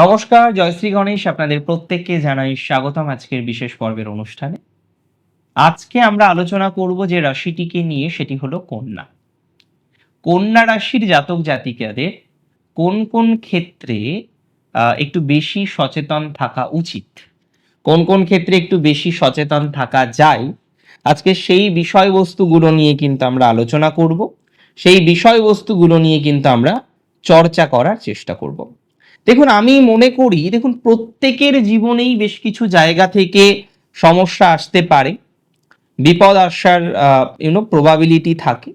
নমস্কার জয়শ্রী গণেশ। আপনাদের প্রত্যেককে জানাই স্বাগতম আজকের বিশেষ পর্বের অনুষ্ঠানে। আজকে আমরা আলোচনা করব যে রাশিটিকে নিয়ে, সেটি হলো কন্যা। কন্যা রাশির জাতক জাতিকাদের কোন কোন ক্ষেত্রে একটু বেশি সচেতন থাকা উচিত? কোন কোন ক্ষেত্রে একটু বেশি সচেতন থাকা যায়? আজকে সেই বিষয়বস্তুগুলো নিয়ে কিন্তু আমরা আলোচনা করব। সেই বিষয়বস্তুগুলো নিয়ে কিন্তু আমরা চর্চা করার চেষ্টা করব। দেখুন, আমি মনে করি, দেখুন, প্রত্যেকের জীবনেই বেশ কিছু জায়গা থেকে সমস্যা আসতে পারে। বিপদ আসার ইউনো প্রবাবিলিটি থাকে।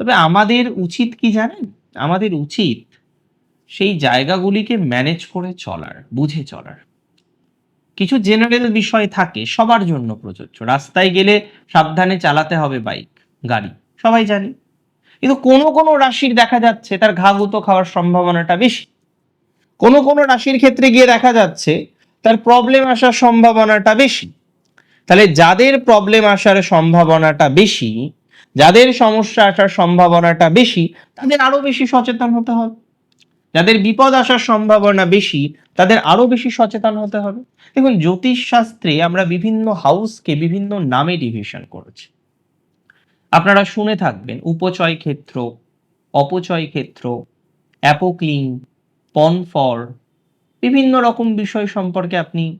তবে আমাদের উচিত কি জানেন? আমাদের উচিত সেই জায়গাগুলিকে ম্যানেজ করে চলার, বুঝে চলার। কিছু জেনারেল বিষয় থাকে সবার জন্য প্রযোজ্য। রাস্তায় গেলে সাবধানে চালাতে হবে বাইক গাড়ি, সবাই জানি। কিন্তু কোনো কোনো রাশির দেখা যাচ্ছে, তার ঘা গুঁতো খাওয়ার সম্ভাবনাটা বেশি। কোনো কোনো রাশির ক্ষেত্রে গিয়ে দেখা যাচ্ছে তার প্রবলেম আসার সম্ভাবনাটা বেশি। তাহলে যাদের প্রবলেম আসার সম্ভাবনাটা বেশি, যাদের সমস্যা আসার সম্ভাবনাটা বেশি, তাদের আরও বেশি সচেতন হতে হবে। যাদের বিপদ আসার সম্ভাবনা বেশি, তাদের আরও বেশি সচেতন হতে হবে। দেখুন জ্যোতিষ শাস্ত্রে আমরা বিভিন্ন হাউসকে বিভিন্ন নামে ডিভিশন করেছি। আপনারা শুনে থাকবেন, উপচয় ক্ষেত্র, অপচয় ক্ষেত্র অ্যাপোক্লিন পনফর বিভিন্ন রকম বিষয় সম্পর্কে আপনি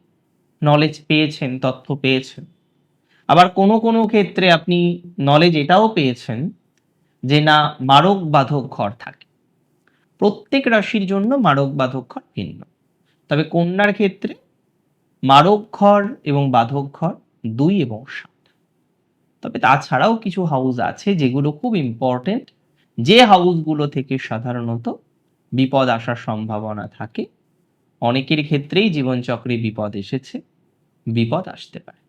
নলেজ পেয়েছেন, তথ্য পেয়েছেন। আবার কোনো কোনো ক্ষেত্রে আপনি নলেজ এটাও পেয়েছেন যে না, মারক বাধক ঘর থাকে। প্রত্যেক রাশির জন্য মারক বাধক ঘর ভিন্ন। তবে কন্যার ক্ষেত্রে মারক ঘর এবং বাধক ঘর দুই এবং সাত। তবে তাছাড়াও কিছু হাউস আছে যেগুলো খুব ইম্পর্টেন্ট যে হাউসগুলো থেকে সাধারণত বিপদ আসার সম্ভাবনা থাকে। অনেকের ক্ষেত্রেই জীবনচক্রে বিপদ এসেছে, বিপদ আসতে পারে।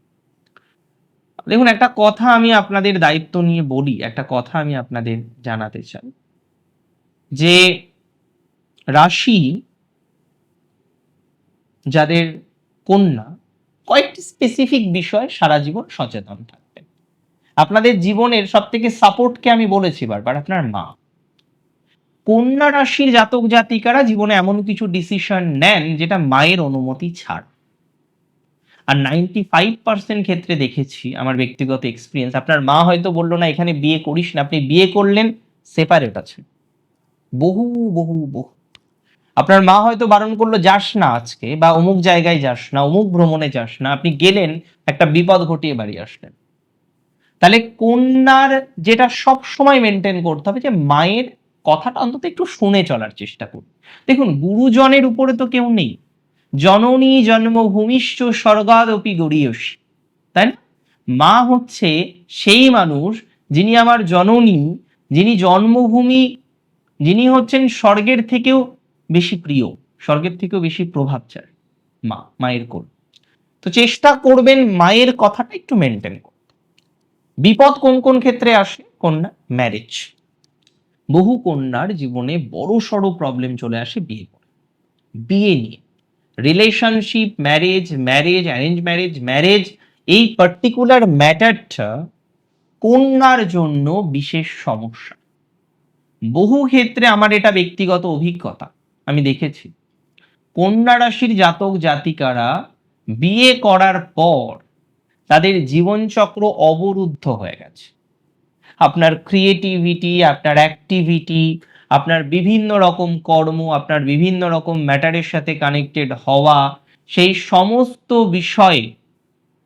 দেখুন, একটা কথা আমি আপনাদের দায়িত্ব নিয়ে বলি, একটা কথা আমি আপনাদের জানাতে চাই। যে রাশি যাদের কন্যা কয়েকটি স্পেসিফিক বিষয় সারা জীবন সচেতন থাকবেন আপনাদের জীবনের সব থেকে সাপোর্টকে আমি বলেছি বারবার, আপনার মা। কন্যা রাশির জাতক জাতিকারা জীবনে এমন কিছু ডিসিশন নেন যেটা মায়ের অনুমতি ছাড়। আর নাইনটি ফাইভ পার্সেন্ট ক্ষেত্রে দেখেছি আমার ব্যক্তিগত এক্সপিরিয়েন্স আপনার মা হয়তো বলল, না, এখানে বিয়ে করিস না। আপনি বিয়ে করলেন সেপারেট আছে। বহু বহু বহু। আপনার মা হয়তো বারণ করল, যাস না আজকে, বা অমুক জায়গায় যাস না, অমুক ভ্রমণে যাস না। আপনি গেলেন, একটা বিপদ ঘটিয়ে বাড়ি আসলেন। তাহলে কন্যার যেটা সব সময় মেনটেন করতে হবে যে মায়ের কথাটা অন্তত একটু শুনে চলার চেষ্টা করুন দেখুন, গুরুজনের উপরে তো কেউ নেই। জননী জন্মভূমিষ্ঠ স্বর্গাদপি গড়িয়সী, তাই না? মা হচ্ছে সেই মানুষ যিনি আমার জননী, যিনি জন্মভূমি, যিনি হচ্ছেন স্বর্গের থেকেও বেশি প্রিয়, স্বর্গের থেকেও বেশি প্রভাব চায় মা, মায়ের কোল। তো চেষ্টা করবেন মায়ের কথাটা একটু মেনটেন করতে। বিপদ কোন কোন ক্ষেত্রে আসে? কন্যা ম্যারেজ বহু কন্যার জীবনে বড় সড়ো প্রবলেম চলে আসে বিয়ে করে বিয়ে নিয়ে। Relationship marriage marriage arrange marriage marriage এই পার্টিকুলার ম্যাটারটা কন্যার জন্য বিশেষ সমস্যা। বহু ক্ষেত্রে আমার এটা ব্যক্তিগত অভিজ্ঞতা, আমি দেখেছি। কন্যা রাশির জাতক জাতিকারা বিয়ে করার পর তাদের জীবনচক্র অবরুদ্ধ হয়ে গেছে। আপনার ক্রিয়েটিভিটি আপনার অ্যাক্টিভিটি আপনার বিভিন্ন রকম কর্ম, আপনার বিভিন্ন রকম ম্যাটারের সাথে কানেক্টেড হওয়া, সেই সমস্ত বিষয়ে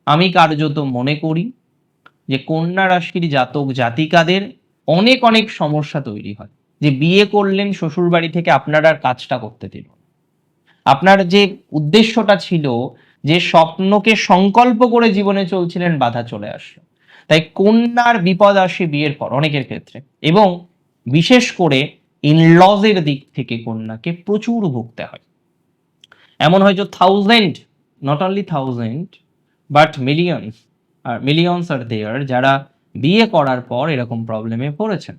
আমি কার্যত মনে করি যে কন্যা রাশির জাতক জাতিকাদের অনেক অনেক সমস্যা তৈরি হয়। যে বিয়ে করলেন শ্বশুর বাড়ি থেকে আপনার আর কাজটা করতে দিল আপনার যে উদ্দেশ্যটা ছিল যে স্বপ্নকে সংকল্প করে জীবনে চলছিলেন, বাধা চলে আসলো। তাই কন্যার বিপদ আসে বিয়ের পর অনেকের ক্ষেত্রে। এবং বিশেষ করে ইনলজের দিক থেকে কন্যাকে প্রচুর ভুগতে হয়। এমন হয়তো thousand not only thousand but millions R millions R there যারা বিয়ে করার পর এরকম প্রবলেমে পড়েছেন।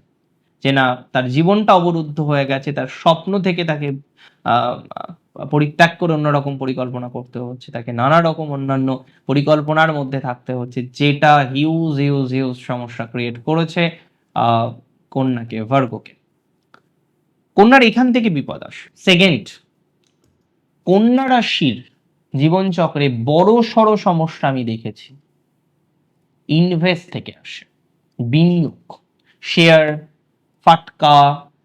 যে না, তার জীবনটা অবরুদ্ধ হয়ে গেছে, তার স্বপ্ন থেকে তাকে পরিত্যাগ করে অন্যরকম পরিকল্পনা করতে হচ্ছে, তাকে নানা রকম অন্যান্য পরিকল্পনার মধ্যে থাকতে হচ্ছে, যেটা হিউজ হিউজ হিউজ সমস্যা ক্রিয়েট করেছে কন্যাকে, ভার্গোকে। কন্যার এখান থেকে বিপদ আসে। সেকেন্ড কন্যা রাশির জীবনচক্রে বড় সড় সমস্যা আমি দেখেছি। ইনভেস্ট থেকে আসে। বিনিয়োগ শেয়ার ফাটকা,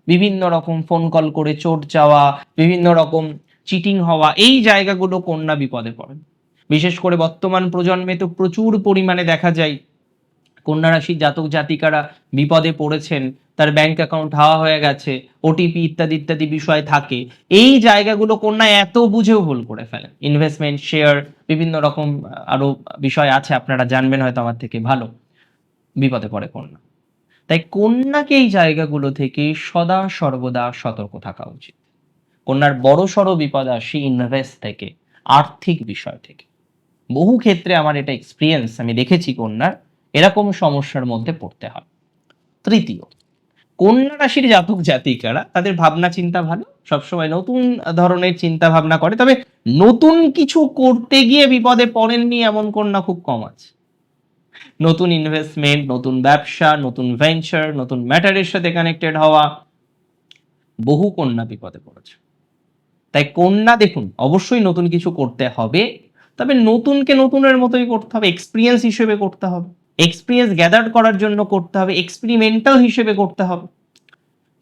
বিভিন্ন রকম ফোন কল করে চোট যাওয়া বিভিন্ন রকম চিটিং হওয়া, এই জায়গাগুলো কন্যা বিপদে পড়ে বিশেষ করে বর্তমান প্রজন্মে তো প্রচুর পরিমাণে দেখা যায়, কন্যা রাশির জাতক জাতিকারা বিপদে পড়েছেন, তার ব্যাংক অ্যাকাউন্ট হাওয়া হয়ে গেছে ওটিপি ইত্যাদি ইত্যাদি বিষয় থাকে। এই জায়গাগুলো কন্যা এত বুঝেও ভুল করে ফেলেন। ইনভেস্টমেন্ট শেয়ার বিভিন্ন রকম আরও বিষয় আছে, আপনারা জানবেন হয়তো আমার থেকে ভালো। বিপদে পড়ে কন্যা। তাই কন্যাকে এই জায়গাগুলো থেকে সদা সর্বদা সতর্ক থাকা উচিত। কন্যার বড় সড় বিপদ আসে ইনভেস্ট থেকে, আর্থিক বিষয় থেকে। বহু ক্ষেত্রে আমার এটা এক্সপিরিয়েন্স আমি দেখেছি কন্যার, এরকম সমস্যার মধ্যে পড়তে হয়। তৃতীয়, কন্যা রাশির জাতক জাতিকারা, তাদের ভাবনা চিন্তা ভালো, সবসময় নতুন ধরনের চিন্তা ভাবনা করে, তবে নতুন কিছু করতে গিয়ে বিপদে পড়েননি এমন কন্যা খুব কম আছে। নতুন ইনভেস্টমেন্ট নতুন ব্যবসা, নতুন ভেঞ্চার নতুন ম্যাটারের সাথে কানেক্টেড হওয়া, বহু কন্যা বিপদে পড়েছে। তাই কন্যা দেখুন, অবশ্যই নতুন কিছু করতে হবে, তবে নতুনকে নতুনের মতোই করতে হবে এক্সপিরিয়েন্স হিসেবে করতে হবে এক্সপিরিয়েন্স গ্যাদার করার জন্য করতে হবে এক্সপেরিমেন্টাল হিসেবে করতে হবে।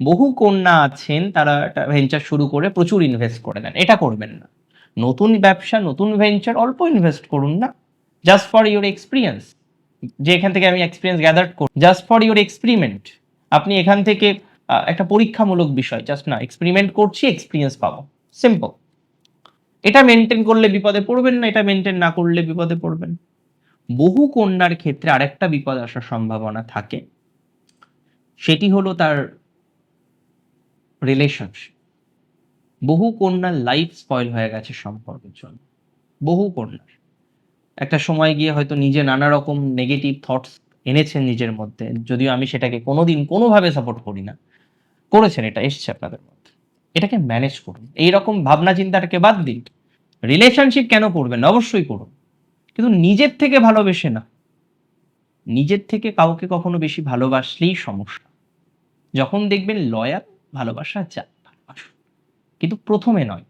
বহু কন্যা আছেন, তারা একটা ভেঞ্চার শুরু করে, প্রচুর ইনভেস্ট করে নেন, এটা করবেন না। নতুন ব্যবসা, নতুন ভেঞ্চার অল্প ইনভেস্ট করুন না জাস্ট ফর ইউর এক্সপিরিয়েন্স যে এখান থেকে আমি এক্সপিরিয়েন্স গ্যাদার করি জাস্ট ফর ইউর এক্সপেরিমেন্ট আপনি এখান থেকে একটা পরীক্ষামূলক বিষয় জাস্ট না এক্সপেরিমেন্ট করছি এক্সপিরিয়েন্স পাবো। সিম্পল এটা মেনটেন করলে বিপদে পড়বেন না, এটা মেনটেন না করলে বিপদে পড়বেন বহু কন্যার ক্ষেত্রে আরেকটা বিপদ আসার সম্ভাবনা থাকে। সেটি হলো তার রিলেশনশিপ বহু কন্যার লাইফ স্পয়েল হয়ে গেছে সম্পর্কের জন্য। বহু কন্যার। একটা সময় গিয়ে হয়তো নিজে নানা রকম নেগেটিভ থটস এনেছেন নিজের মধ্যে, যদিও আমি সেটাকে কোনোদিন কোনোভাবে সাপোর্ট করি না। করেছেন, এটা এসছে আপনাদের মধ্যে। এটাকে ম্যানেজ করুন। এইরকম ভাবনা চিন্তাটাকে বাদ দিন। রিলেশনশিপ কেন করবেন? অবশ্যই করুন। কিন্তু নিজের থেকে ভালোবেসে না। নিজের থেকে কাউকে কখনো বেশি ভালোবাসলেই সমস্যা। যখন দেখবেন লয়াল ভালোবাসা যা কিন্তু প্রথমে নয়।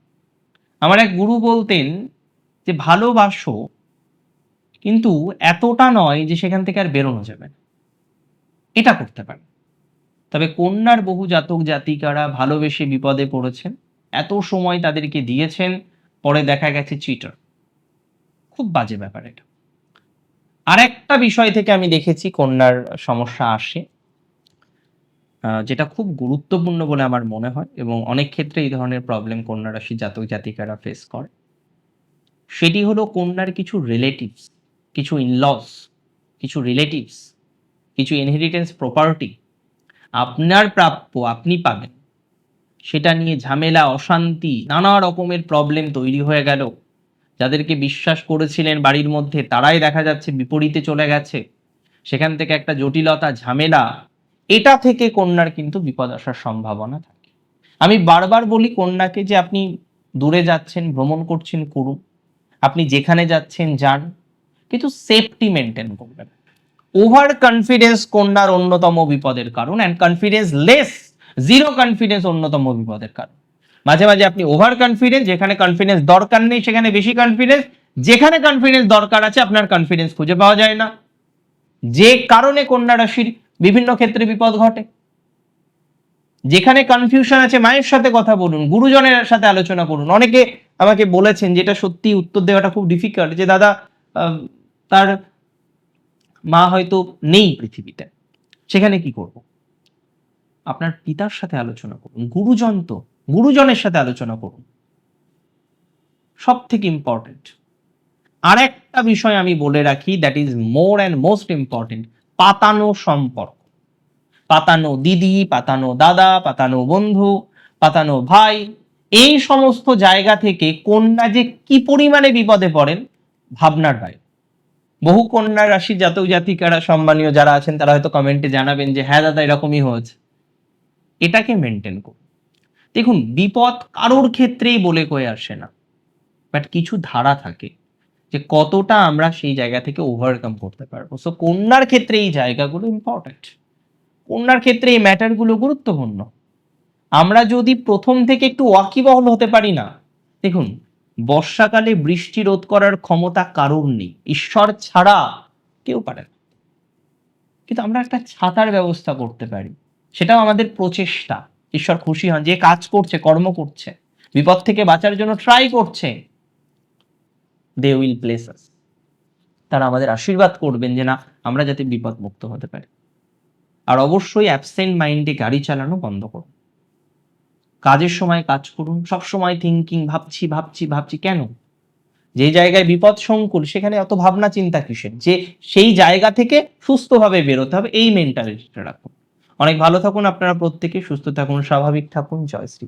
আমার এক গুরু বলতেন যে, ভালোবাসো, কিন্তু এতটা নয় যে সেখান থেকে আর বেরোনো যাবে না। এটা করতে পারে তবে কন্যার বহু জাতক জাতিকারা ভালোবেসে বিপদে পড়েছেন। এত সময় তাদেরকে দিয়েছেন, পরে দেখা গেছে চিটার খুব বাজে ব্যাপার এটা। আরেকটা বিষয় থেকে আমি দেখেছি, কন্যার সমস্যা আসে যেটা খুব গুরুত্বপূর্ণ বলে আমার মনে হয়, এবং অনেক ক্ষেত্রে এই ধরনের প্রবলেম কন্যা রাশি জাতক জাতিকারা ফেস করে। সেটি হলো কন্যার কিছু রিলেটিভস কিছু ইনলস কিছু রিলেটিভস কিছু ইনহেরিটেন্স প্রপার্টি আপনার প্রাপ্য আপনি পাবেন। সেটা নিয়ে ঝামেলা, অশান্তি, নানা রকমের প্রবলেম তৈরি হয়ে গেল। যাদেরকে বিশ্বাস করেছিলেন বাড়ির মধ্যে, তারাই দেখা যাচ্ছে বিপরীতে চলে গেছে। সেখান থেকে একটা জটিলতা, ঝামেলা, এটা থেকে কন্যার কিন্তু বিপদ আসার সম্ভাবনা থাকে। আমি বারবার বলি কন্যাকে যে আপনি দূরে যাচ্ছেন, ভ্রমণ করছেন, করুন। আপনি যেখানে যাচ্ছেন, যান। কিন্তু সেফটি মেনটেন করবেন ওভার কনফিডেন্স কন্যার অন্যতম বিপদের কারণ? And confidence less zero confidence অন্যতম বিপদের কারণ। মাঝে মাঝে আপনি ওভার কনফিডেন্স যেখানে কনফিডেন্স দরকার নেই, সেখানে বেশি কনফিডেন্স যেখানে কনফিডেন্স দরকার আছে, আপনার কনফিডেন্স খুঁজে পাওয়া যায় না। যে কারণে কন্যা রাশির বিভিন্ন ক্ষেত্রে বিপদ ঘটে। যেখানে কনফিউশন আছে, মায়ের সাথে কথা বলুন, গুরুজনের সাথে আলোচনা করুন। অনেকে আমাকে বলেছেন, যেটা সত্যি উত্তর দেওয়াটা খুব ডিফিকাল্ট যে দাদা তার মা হয়তো নেই পৃথিবীতে। সেখানে কি করব? আপনার পিতার সাথে আলোচনা করুন, গুরুজন তো, গুরুজনের সাথে আলোচনা করুন। সব থেকে ইম্পর্টেন্ট আর একটা বিষয় আমি বলে রাখি that is more and most important পাতানো সম্পর্ক। পাতানো দিদি, পাতানো দাদা, পাতানো বন্ধু, পাতানো ভাই, এই সমস্ত জায়গা থেকে কন্যা যে কি পরিমাণে বিপদে পড়েন, ভাবনার বাইরে। বহু কন্যা রাশি জাতক জাতিকারা সম্মানীয় যারা আছেন, তারা হয়তো কমেন্টে জানাবেন যে হ্যাঁ দাদা, এরকমই হয়েছে। এটাকে মেনটেন করুন। দেখুন, বিপদ কারোর ক্ষেত্রেই বলে কয়ে আসে না। বাট কিছু ধারা থাকে যে, কতটা আমরা সেই জায়গা থেকে ওভারকাম করতে পারব। সো কন্যার ক্ষেত্রে এই জায়গাগুলো ইম্পর্টেন্ট কন্যার ক্ষেত্রে এই ম্যাটারগুলো গুরুত্বপূর্ণ। আমরা যদি প্রথম থেকে একটু ওয়াকিবহল হতে পারি না, দেখুন বর্ষাকালে বৃষ্টি রোধ করার ক্ষমতা কারোর নেই? ঈশ্বর ছাড়া কেউ পারে না। কিন্তু আমরা একটা ছাতার ব্যবস্থা করতে পারি। সেটাও আমাদের প্রচেষ্টা। ঈশ্বর খুশি হন যে কাজ করছে, কর্ম করছে। বিপদ থেকে বাঁচার জন্য ট্রাই করছে। দে উইল প্লেস আস তারা আমাদের আশীর্বাদ করবেন যে না, আমরা যাতে বিপদ মুক্ত হতে পারি। আর অবশ্যই অ্যাবসেন্ট মাইন্ডে গাড়ি চালানো বন্ধ করুন। কাজের সময় কাজ করুন, সব সময় থিঙ্কিং ভাবছি ভাবছি ভাবছি, কেন? যে জায়গায় বিপদ সংকুল, সেখানে অত ভাবনা চিন্তা কিসের? যে সেই জায়গা থেকে সুস্থভাবে বেরোতে হবে, এই মেন্টালিটিটা রাখুন। অনেক ভালো থাকুন, আপনারা প্রত্যেকে সুস্থ থাকুন, স্বাভাবিক থাকুন। জয় শ্রী